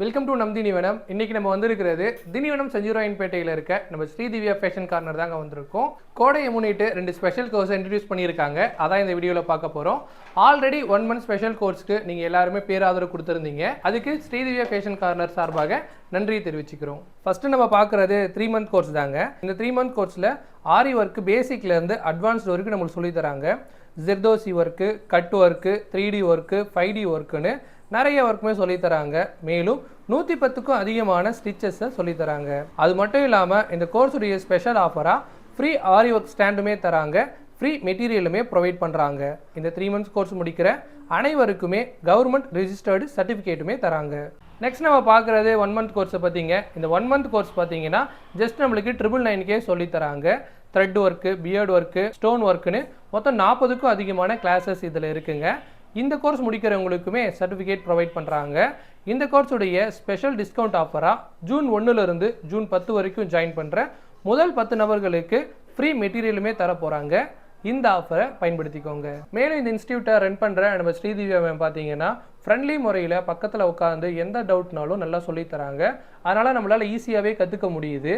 Welcome to நம் தினிவனம் இன்னைக்கு நம்ம வந்திருக்கிறது தினிவனம் செஞ்சுராயன்பேட்டையில் இருக்க நம்ம ஸ்ரீதிவ்யா ஃபேஷன் கார்னர் தாங்க வந்திருக்கோம். கோடையை முன்னிட்டு ரெண்டு ஸ்பெஷல் கோர்ஸ் இன்ட்ரடியூஸ் பண்ணியிருக்காங்க. அதான் இந்த வீடியோவில் பார்க்க போகிறோம் ஆல்ரெடி ஒன் மந்த் ஸ்பெஷல் கோர்ஸ்க்கு நீங்கள் எல்லாருமே பேராதரவு கொடுத்துருந்தீங்க. அதுக்கு ஸ்ரீதிவ்யா ஃபேஷன் கார்னர் சார்பாக நன்றியை தெரிவிச்சுக்கிறோம். ஃபஸ்ட்டு நம்ம பார்க்குறது த்ரீ மந்த் கோர்ஸ் தாங்க. இந்த த்ரீ மந்த் கோர்ஸில் ஆரி ஒர்க்கு பேசிக்லேருந்து அட்வான்ஸ்டு வரைக்கும் நம்மளுக்கு சொல்லித் தராங்க. Zardosi work cut work three D work five D ஒர்க்குன்னு நிறைய ஒர்க்குமே சொல்லித் தராங்க மேலும் நூற்றி பத்துக்கும் அதிகமான ஸ்டிச்சஸை சொல்லித் தராங்க அது மட்டும் இல்லாமல் இந்த கோர்ஸுடைய ஸ்பெஷல் ஆஃபராக ஃப்ரீ ஆரி ஒர்க் ஸ்டாண்டுமே தராங்க. ஃப்ரீ மெட்டீரியலுமே ப்ரொவைட் பண்ணுறாங்க இந்த த்ரீ மந்த்ஸ் கோர்ஸ் முடிக்கிற அனைவருக்குமே கவர்மெண்ட் ரிஜிஸ்டர்டு சர்டிஃபிகேட்டுமே தராங்க. நெக்ஸ்ட் நம்ம பார்க்குறது ஒன் மந்த் கோர்ஸை பார்த்தீங்க இந்த ஒன் மந்த் கோர்ஸ் பார்த்தீங்கன்னா ஜஸ்ட் நம்மளுக்கு ட்ரிபிள் நைன்கே சொல்லித்தராங்க. Thread work beard work stone ஒர்க்குன்னு மொத்தம் நாற்பதுக்கும் அதிகமான கிளாஸஸ் இதில் இருக்குங்க. இந்த கோர்ஸ் முடிக்கிறவங்களுக்குமே சர்டிஃபிகேட் ப்ரொவைட் பண்ணுறாங்க இந்த கோர்ஸுடைய ஸ்பெஷல் டிஸ்கவுண்ட் ஆஃபராக ஜூன் ஒன்றுலேருந்து ஜூன் பத்து வரைக்கும் ஜாயின் பண்ணுற முதல் பத்து நபர்களுக்கு ஃப்ரீ மெட்டீரியலுமே தர போகிறாங்க இந்த ஆஃபரை பயன்படுத்திக்கோங்க. மேலும் இந்த இன்ஸ்டியூட்டை ரன் பண்ணுற நம்ம ஸ்ரீதிவ்யா மேம் பார்த்தீங்கன்னா ஃப்ரெண்ட்லி முறையில் பக்கத்தில் உட்காந்து எந்த டவுட்னாலும் நல்லா சொல்லித் தராங்க. அதனால் நம்மளால் ஈஸியாகவே கற்றுக்க முடியுது.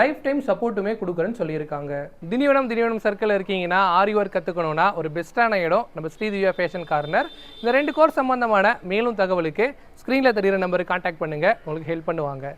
லைஃப் டைம் சப்போர்ட்டுமே கொடுக்குறேன்னு சொல்லியிருக்காங்க. தினிவனம் தினிவனம் சர்க்கிள் இருக்கீங்கன்னா ஆரி ஒர்க் கற்றுக்கணுன்னா ஒரு பெஸ்ட்டான இடம் நம்ம ஸ்ரீதிவ்யா ஃபேஷன் கார்னர் இந்த ரெண்டு கோர்ஸ் சம்பந்தமான மேலும் தகவலுக்கு ஸ்க்ரீனில் தெரிகிற நம்பருக்கு காண்டாக்ட் பண்ணுங்கள் உங்களுக்கு ஹெல்ப் பண்ணுவாங்க.